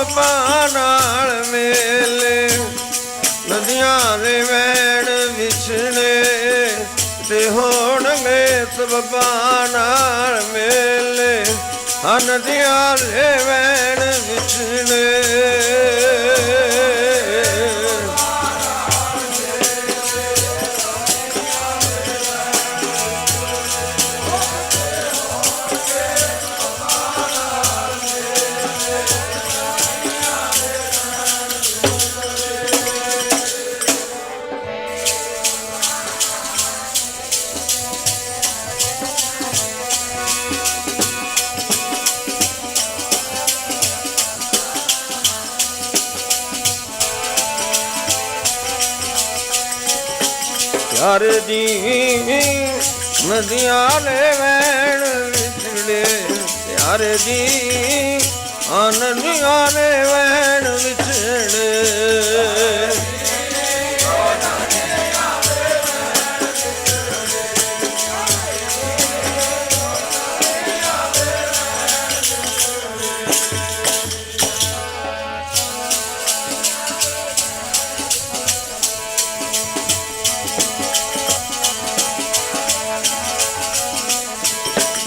ਸਬਬਾਂ ਨਾਲ ਮੇਲੇ, ਨਦੀਆਂ ਦੇ ਵੈਣ ਵਿਛੜੇ, ਤੇ ਹੋਣਗੇ ਸਬਬਾਂ ਨਾਲ ਮੇਲੇ। ਹਾਂ, ਨਦੀਆਂ ਦੇ ਵੈਣ ਯਾਰ ਦੀ ਨਦੀਆਂ ਦੇ ਵੈਣ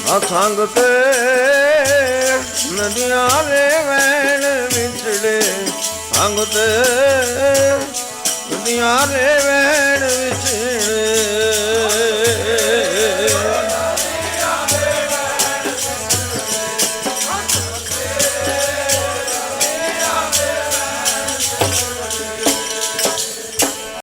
ਅਸੰਗ ਤੇ ਨਦੀਆਂ ਦੇ ਵੈਣ ਵਿਛੜੇ ਅੰਗ ਤੇ ਨਦੀਆਂ ਦੇ ਵੈਣ